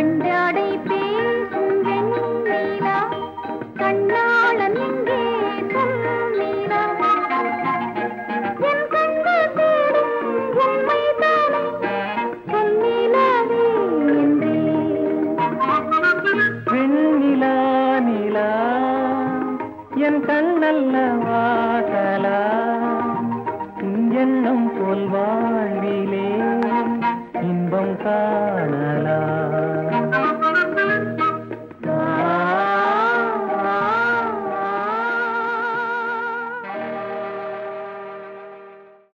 கண்டாடை பேசும் வெண்மீனா கண்ணாளம் எங்கே சொல்லீனா என் கண்கள் கூடும் கண்ணல்ல வாசலா. எண்ணம் போல் வாழ்விலே. കാണലാ.